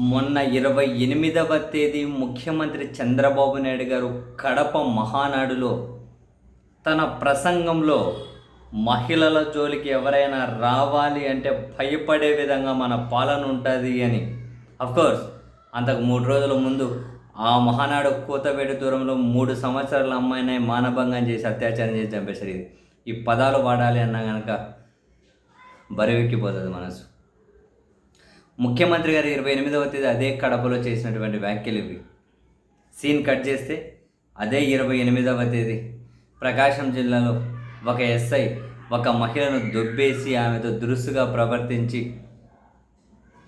మొన్న ఇరవై ఎనిమిదవ తేదీ ముఖ్యమంత్రి చంద్రబాబు నాయుడు గారు కడప మహానాడులో తన ప్రసంగంలో మహిళల జోలికి ఎవరైనా రావాలి అంటే భయపడే విధంగా మన పాలన ఉంటుంది అని. అఫ్కోర్స్ అంతకు మూడు రోజుల ముందు ఆ మహానాడు కూతవేడి దూరంలో మూడు సంవత్సరాల అమ్మాయిని మానభంగం చేసి అత్యాచారం చేసి చంపేశారు. ఇది ఈ పదాలు వాడాలి అన్నా కనుక బరువెక్కిపోతుంది మనసు. ముఖ్యమంత్రి గారు ఇరవై ఎనిమిదవ తేదీ అదే కడపలో చేసినటువంటి వ్యాఖ్యలు ఇవి. సీన్ కట్ చేస్తే అదే ఇరవై ఎనిమిదవ తేదీ. ప్రకాశం జిల్లాలో ఒక ఎస్ఐ ఒక మహిళను దొబ్బేసి ఆమెతో దురుసుగా ప్రవర్తించి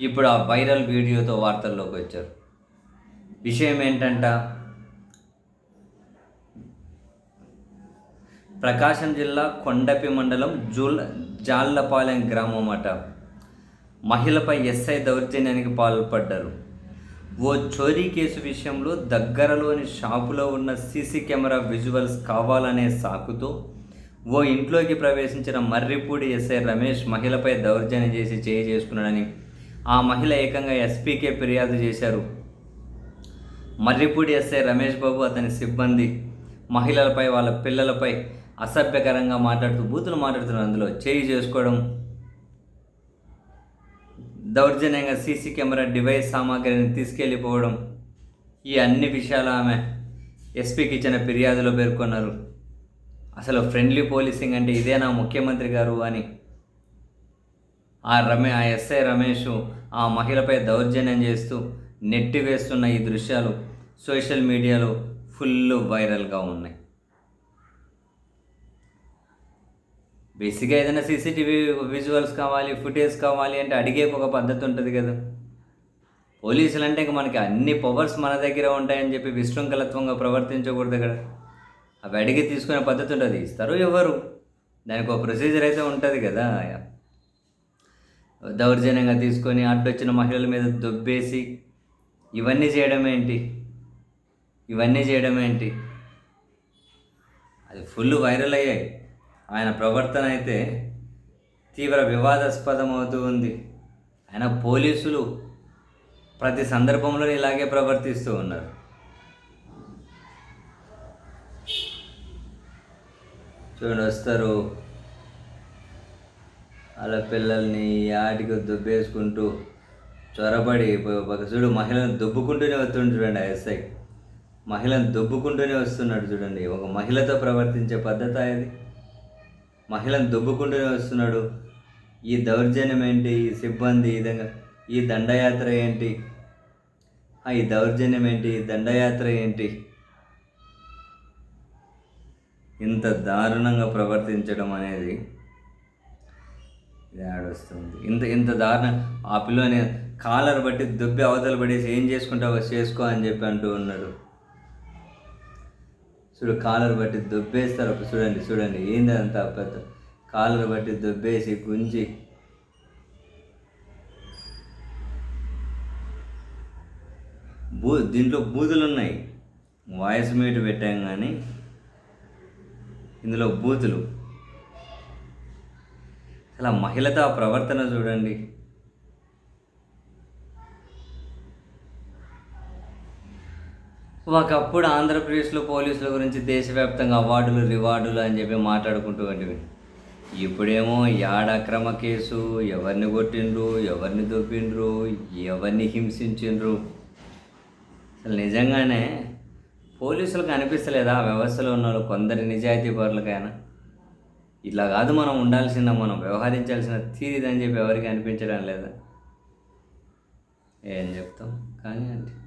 ఇప్పుడు ఆ వైరల్ వీడియోతో వార్తల్లోకి వచ్చారు. విషయం ఏంటంట? ప్రకాశం జిల్లా కొండపి మండలం జూల్ జాళ్ళపాలెం గ్రామం అట. మహిళపై ఎస్ఐ దౌర్జన్యానికి పాల్పడ్డారు. ఓ చోరీ కేసు విషయంలో దగ్గరలోని షాపులో ఉన్న సీసీ కెమెరా విజువల్స్ కావాలనే సాకుతో ఓ ఇంట్లోకి ప్రవేశించిన మర్రిపూడి ఎస్ఐ రమేష్ మహిళపై దౌర్జన్యం చేసి చేయి చేసుకున్నాడని ఆ మహిళ ఏకంగా ఎస్పీకే ఫిర్యాదు చేశారు. మర్రిపూడి ఎస్ఐ రమేష్ బాబు అతని సిబ్బంది మహిళలపై వాళ్ళ పిల్లలపై అసభ్యకరంగా మాట్లాడుతూ బూతులు మాట్లాడుతున్నారు. అందులో చేయి చేసుకోవడం దౌర్జన్యంగా సీసీ కెమెరా డివైస్ సామాగ్రిని తీసుకెళ్ళిపోవడం ఈ అన్ని విషయాలు ఆమె ఎస్పీకి ఇచ్చిన ఫిర్యాదులో పేర్కొన్నారు. అసలు ఫ్రెండ్లీ పోలీసింగ్ అంటే ఇదేనా ముఖ్యమంత్రి గారు అని. ఆ రమే ఆ ఎస్ఐ రమేష్ ఆ మహిళపై దౌర్జన్యం చేస్తూ నెట్టి వేస్తున్న ఈ దృశ్యాలు సోషల్ మీడియాలో ఫుల్ వైరల్గా ఉన్నాయి. బేసిక్గా ఏదైనా సీసీటీవీ విజువల్స్ కావాలి ఫుటేజ్ కావాలి అంటే అడిగే ఒక పద్ధతి ఉంటుంది కదా. పోలీసులు అంటే ఇంక మనకి అన్ని పవర్స్ మన దగ్గర ఉంటాయని చెప్పి విశృంఖలత్వంగా ప్రవర్తించకూడదు కదా. అవి అడిగి తీసుకునే పద్ధతి ఉంటుంది. ఇస్తారు ఎవరు? దానికి ఒక ప్రొసీజర్ అయితే ఉంటుంది కదా. దౌర్జన్యంగా తీసుకొని అడ్డొచ్చిన మహిళల మీద దొబ్బేసి ఇవన్నీ చేయడం ఏంటి? ఇవన్నీ చేయడం ఏంటి? అది ఫుల్ వైరల్ అయ్యాయి. ఆయన ప్రవర్తన అయితే తీవ్ర వివాదాస్పదం అవుతూ ఉంది. ఆయన పోలీసులు ప్రతి సందర్భంలో ఇలాగే ప్రవర్తిస్తూ ఉన్నారు. చూడండి వస్తారు. వాళ్ళ పిల్లల్ని ఆటికి దుబ్బేసుకుంటూ చొరబడి ఒక చూడు మహిళను దుబ్బుకుంటూనే వస్తుండు చూడండి ఆ ఎస్ఐ. మహిళను దుబ్బుకుంటూనే వస్తున్నాడు చూడండి. ఒక మహిళతో ప్రవర్తించే పద్ధతి అది మహిళను దుబ్బుకుంటూనే వస్తున్నాడు. ఈ దౌర్జన్యం ఏంటి? ఈ సిబ్బంది ఈ విధంగా ఈ దండయాత్ర ఏంటి? ఆ, ఈ దౌర్జన్యం ఏంటి? ఈ దండయాత్ర ఏంటి? ఇంత దారుణంగా ప్రవర్తించడం అనేది ఆడొస్తుంది ఇంత ఇంత దారుణ ఆ పిల్లని కాలర్ బట్టి దుబ్బి అవతల పడేసి ఏం చేసుకుంటావో చేసుకో అని చెప్పి అంటూ ఉన్నాడు. చూడు కాలర్ బట్టి దుబ్బేస్తారు. ఒక చూడండి చూడండి. ఏంది అంత పెద్ద కాలర్ బట్టి దుబ్బేసి గుంజి. బూ దీంట్లో బూతులు ఉన్నాయి. వాయిస్ మీట్ పెట్టాం కానీ ఇందులో బూతులు. అలా మహిళతో ఆ ప్రవర్తన చూడండి. ఒకప్పుడు ఆంధ్రప్రదేశ్లో పోలీసుల గురించి దేశవ్యాప్తంగా అవార్డులు రివార్డులు అని చెప్పి మాట్లాడుకుంటూ ఇప్పుడేమో యాడ అక్రమ కేసు ఎవరిని కొట్టిండ్రు ఎవరిని దొప్పిండ్రు ఎవరిని హింసించిండ్రు. అసలు నిజంగానే పోలీసులకు అనిపిస్తలేదా? ఆ వ్యవస్థలో ఉన్న వాళ్ళు కొందరి నిజాయితీ పరులకైనా. ఇట్లా కాదు మనం ఉండాల్సిన మనం వ్యవహరించాల్సిన తీరిదని చెప్పి ఎవరికి అనిపించడం లేదా? ఏం చెప్తాం? కానీ అంటే